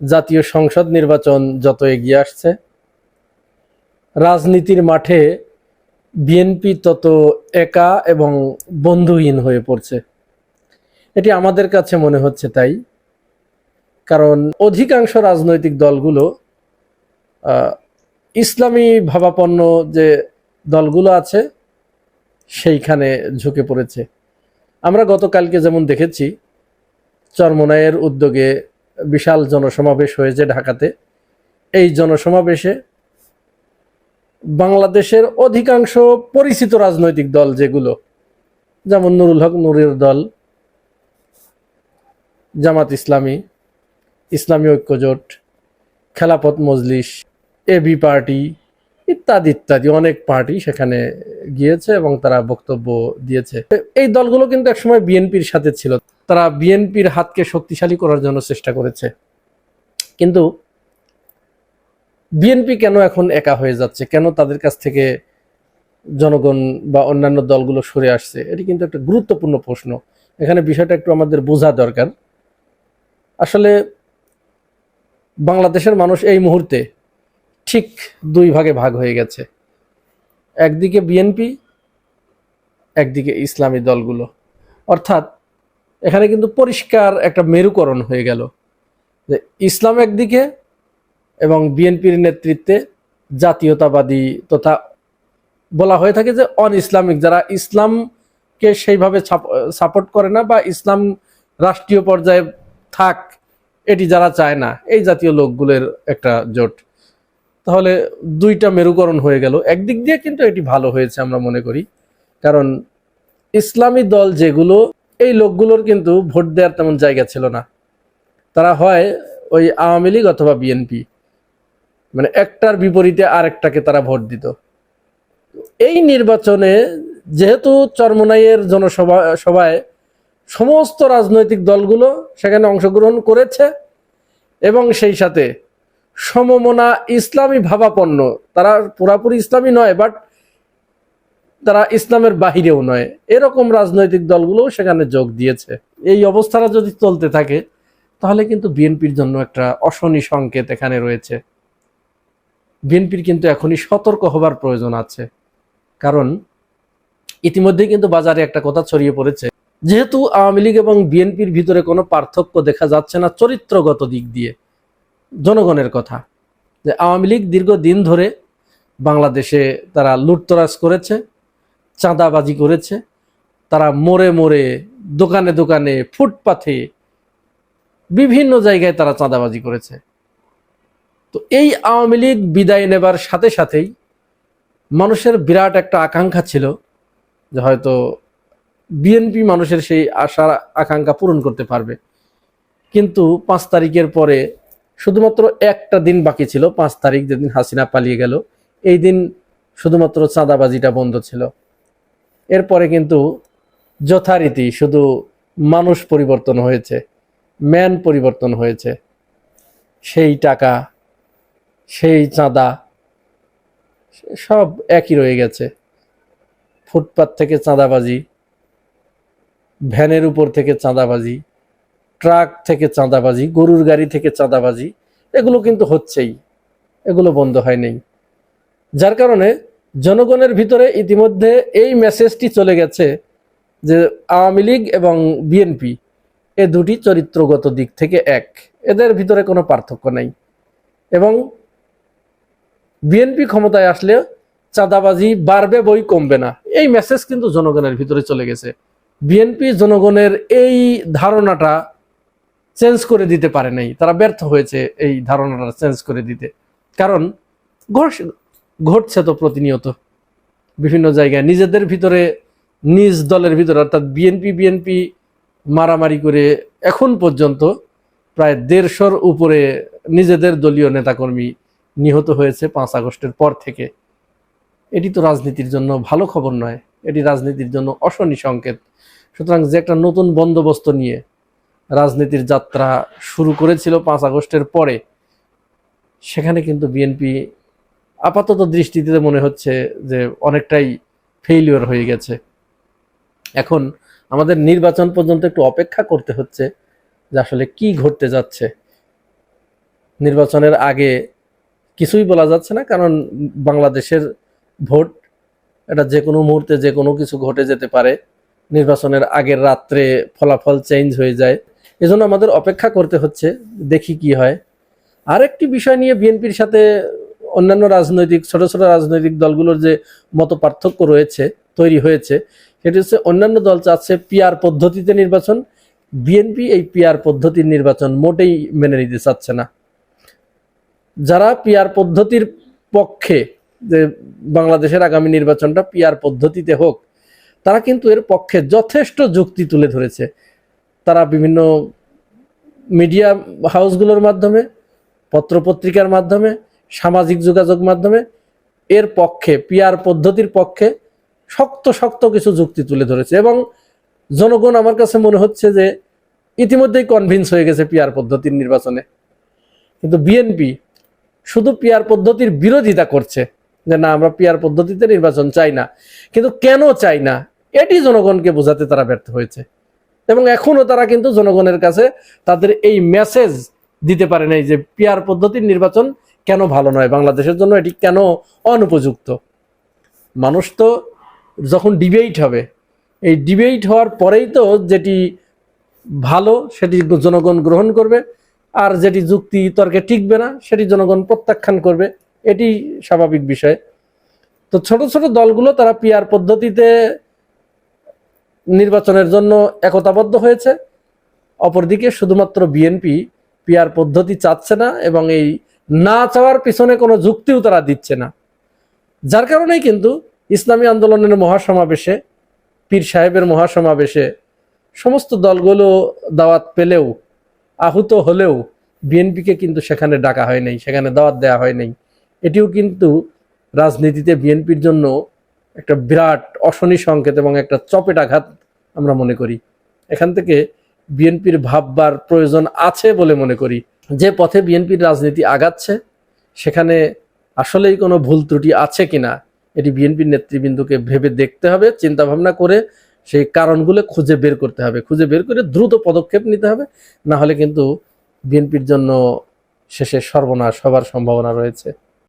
জাতীয় সংসদ নির্বাচন যত এগিয়ে আসছে, রাজনীতির মাঠে বিএনপি তত একা এবং বন্ধুহীন হয়ে পড়ছে। এটি আমাদের কাছে মনে হচ্ছে তাই, কারণ অধিকাংশ রাজনৈতিক দলগুলো ইসলামী ভাবাপন্ন যে দলগুলো আছে, সেইখানে ঝুঁকে পড়েছে। আমরা গতকালকে যেমন দেখেছি চরমনায়ের উদ্যোগে বিশাল জনসমাবেশ হয়েছে ঢাকাতে। এই জনসমাবেশে বাংলাদেশের অধিকাংশ পরিচিত রাজনৈতিক দল যেগুলো, যেমন নুরুল হক নুরের দল, জামাত ইসলামী ইসলামী ঐক্যজোট, খেলাপথ মজলিস এবি পার্টি ইত্যাদি ইত্যাদি অনেক পার্টি সেখানে গিয়েছে এবং তারা বক্তব্য দিয়েছে। এই দলগুলো কিন্তু একসময় বিএনপির সাথে ছিল। তারা বিএনপির হাতকে শক্তিশালী করার জন্য চেষ্টা করেছে। কিন্তু বিএনপি কেন এখন একা হয়ে যাচ্ছে? কেন তাদের কাছ থেকে জনগণ বা অন্যান্য দলগুলো সরে আসছে? এটি কিন্তু একটা গুরুত্বপূর্ণ প্রশ্ন। এখানে বিষয়টা একটু আমাদের বোঝা দরকার। আসলে বাংলাদেশের মানুষ এই মুহূর্তে ঠিক দুই ভাগে ভাগ হয়ে গেছে। একদিকে বিএনপি, একদিকে ইসলামী দলগুলো। অর্থাৎ এখানে কিন্তু পরিষ্কার একটা মেরুকরণ হয়ে গেল। যে ইসলাম একদিকে এবং বিএনপির নেতৃত্বে জাতীয়তাবাদী তথা বলা হয়ে থাকে যে অন ইসলামিক যারা ইসলামকে সেইভাবে সাপোর্ট করে না বা ইসলাম রাষ্ট্রীয় পর্যায়ে থাক, এটি যারা চায় না, এই জাতীয় লোকগুলোর একটা জোট। তাহলে দুইটা মেরুকরণ হয়ে গেল। একদিক দিয়ে কিন্তু এটি ভালো হয়েছে আমরা মনে করি। কারণ ইসলামী দল যেগুলো এই লোকগুলোর কিন্তু ভোট দেওয়ার তেমন জায়গা ছিল না। তারা হয় ওই আওয়ামী লীগ অথবা বিএনপি। মানে একটার বিপরীতে আরেকটাকে তারা ভোট দিত। এই নির্বাচনে যেহেতু চরমনাইয়ের জনসভা, সভায় সমস্ত রাজনৈতিক দলগুলো সেখানে অংশগ্রহণ করেছে এবং সেই সাথে সমমনা ইসলামী ভাবাপন্ন। তারা পুরাপুরি ইসলামী নয়, বাট তারা ইসলামের বাহিরেও নয়। এরকম রাজনৈতিক দলগুলো সেখানে যোগ দিয়েছে। এই অবস্থাটা যদি চলতে থাকে, তাহলে কিন্তু বিএনপির জন্য একটা অশনি সংকেত এখানে রয়েছে। বিএনপির কিন্তু এখনই সতর্ক হবার প্রয়োজন আছে। কারণ ইতিমধ্যে কিন্তু বাজারে একটা কথা ছড়িয়ে পড়েছে। যেহেতু আওয়ামী লীগ এবং বিএনপির ভিতরে কোনো পার্থক্য দেখা যাচ্ছে না চরিত্রগত দিক দিয়ে। জনগণের কথা। যে আওয়ামী লীগ দীর্ঘদিন ধরে বাংলাদেশে তারা লুটতরাজ করেছে। চাঁদাবাজি করেছে। তারা মোড়ে মোড়ে দোকানে দোকানে ফুটপাথে বিভিন্ন জায়গায় তারা চাঁদাবাজি করেছে। তো এই আওয়ামী লীগ বিদায় নেবার সাথে সাথেই মানুষের বিরাট একটা আকাঙ্ক্ষা ছিল যে হয়তো বিএনপি মানুষের সেই আশার আকাঙ্ক্ষা পূরণ করতে পারবে। কিন্তু পাঁচ তারিখের পরে শুধুমাত্র একটা দিন বাকি ছিল, পাঁচ তারিখ যেদিন হাসিনা পালিয়ে গেল, এই দিন শুধুমাত্র চাঁদাবাজিটা বন্ধ ছিল। এরপরে কিন্তু যথারীতি শুধু মানুষ পরিবর্তন হয়েছে ম্যান পরিবর্তন হয়েছে। সেই টাকা, সেই চাঁদা, সব একই রয়ে গেছে। ফুটপাত থেকে চাঁদাবাজি, ভ্যানের উপর থেকে চাঁদাবাজি, ট্রাক থেকে চাঁদাবাজি, গরুর গাড়ি থেকে চাঁদাবাজি, এগুলো কিন্তু হচ্ছেই। এগুলো বন্ধ হয় নেই। যার কারণে জনগণের ভিতরে ইতিমধ্যে এই মেসেজটি চলে গেছে যে আওয়ামী লীগ এবং বিএনপি এ দুটি চরিত্রগত দিক থেকে এক। এদের ভিতরে কোনো পার্থক্য নেই। এবং বিএনপি ক্ষমতায় আসলে চাঁদাবাজি বাড়বে বই কমবে না। এই মেসেজ কিন্তু জনগণের ভিতরে চলে গেছে। বিএনপি জনগণের এই ধারণাটা চেঞ্জ করে দিতে পারে নাই। তারা ব্যর্থ হয়েছে এই ধারণাটা চেঞ্জ করে দিতে। কারণ ঘটছে তো প্রতিনিয়ত বিভিন্ন জায়গায়। নিজেদের ভিতরে, নিজ দলের ভিতরে, অর্থাৎ বিএনপি বিএনপি মারামারি করে এখন পর্যন্ত প্রায় দেড়শোর উপরে নিজেদের দলীয় নেতাকর্মী নিহত হয়েছে পাঁচ আগস্টের পর থেকে। এটি তো রাজনীতির জন্য ভালো খবর নয়, এটি রাজনীতির জন্য অশনি সংকেত। সুতরাং যে একটা নতুন বন্দোবস্ত নিয়ে রাজনীতির যাত্রা শুরু করেছিল পাঁচ আগস্টের পরে, সেখানে কিন্তু বিএনপি আপাতত দৃষ্টিতে মনে হচ্ছে যে অনেকটাই ফেইলিওর হয়ে গেছে। এখন আমাদের নির্বাচন পর্যন্ত একটু অপেক্ষা করতে হচ্ছে যে আসলে কি ঘটতে যাচ্ছে। নির্বাচনের আগে কিছুই বলা যাচ্ছে না, কারণ বাংলাদেশের ভোট এটা যে কোনো মুহূর্তে যে কোনো কিছু ঘটে যেতে পারে। নির্বাচনের আগের রাত্রে ফলাফল চেঞ্জ হয়ে যায়। এজন্য আমাদের অপেক্ষা করতে হচ্ছে, দেখি কি হয়। আরেকটি বিষয় নিয়ে বিএনপির সাথে অন্যান্য রাজনৈতিক, ছোট ছোট রাজনৈতিক দলগুলোর যে মত পার্থক্য রয়েছে, তৈরি হয়েছে, সেটি হচ্ছে অন্যান্য দল চাচ্ছে পিয়ার পদ্ধতিতে নির্বাচন বিএনপি এই পিয়ার পদ্ধতির নির্বাচন মোটেই মেনে নিতে চাচ্ছে না। যারা পিয়ার পদ্ধতির পক্ষে যে বাংলাদেশের আগামী নির্বাচনটা পিয়ার পদ্ধতিতে হোক, তারা কিন্তু এর পক্ষে যথেষ্ট যুক্তি তুলে ধরেছে। তারা বিভিন্ন মিডিয়া হাউসগুলোর মাধ্যমে, পত্রপত্রিকার মাধ্যমে সামাজিক যোগাযোগ মাধ্যমে এর পক্ষে পিয়ার পদ্ধতির পক্ষে শক্ত শক্ত কিছু যুক্তি তুলে ধরেছে এবং জনগণ আমার কাছে মনে হচ্ছে যে ইতিমধ্যেই কনভিন্স হয়ে গেছে পিয়ার পদ্ধতির নির্বাচনে। কিন্তু বিএনপি শুধু পিয়ার পদ্ধতির বিরোধিতা করছে যে না, আমরা পিয়ার পদ্ধতিতে নির্বাচন চাই না। কিন্তু কেন চাই না? এটি জনগণকে বোঝাতে তারা ব্যর্থ হয়েছে। এবং এখনও তারা কিন্তু জনগণের কাছে তাদের এই মেসেজ দিতে পারে নাই যে পিয়ার পদ্ধতির নির্বাচন কেন ভালো নয়? বাংলাদেশের জন্য এটি কেন অনুপযুক্ত? মানুষ তো যখন ডিবেট হবে, এই ডিবেট হওয়ার পরেই তো যেটি ভালো, সেটি জনগণ গ্রহণ করবে, আর যেটি যুক্তি তর্কে টিকবে না, সেটি জনগণ প্রত্যাখ্যান করবে, এটি স্বাভাবিক বিষয়। তো ছোট ছোট দলগুলো তারা পিয়ার পদ্ধতিতে নির্বাচনের জন্য একতাবদ্ধ হয়েছে। অপরদিকে শুধুমাত্র বিএনপি পিয়ার পদ্ধতি চাচ্ছে না, এবং এই না চাওয়ার পিছনে কোনো যুক্তিও তারা দিচ্ছে না। যার কারণেই কিন্তু ইসলামী আন্দোলনের মহাসমাবেশে, পীর সাহেবের মহাসমাবেশে সমস্ত দলগুলো দাওয়াত পেলেও, আহত হলেও বিএনপিকে কিন্তু সেখানে ডাকা হয় নাই, সেখানে দাওয়াত দেওয়া হয় নাই। এটিও কিন্তু রাজনীতিতে বিএনপির জন্য একটা বিরাট অশনি সংকেত এবং একটা চপেটাঘাত আমরা মনে করি। এখান থেকে বিএনপির ভাববার প্রয়োজন আছে বলে মনে করি। যে পথে বিএনপির রাজনীতি আগাচ্ছে, সেখানে আসলেই কোনো ভুল ত্রুটি আছে কিনা, এটি বিএনপির নেতৃবৃন্দকে ভেবে দেখতে হবে চিন্তা ভাবনা করে সেই কারণগুলো খুঁজে বের করতে হবে, খুঁজে বের করে দ্রুত পদক্ষেপ নিতে হবে, না হলে কিন্তু বিএনপির জন্য শেষে সর্বনাশ হবার সম্ভাবনা রয়েছে।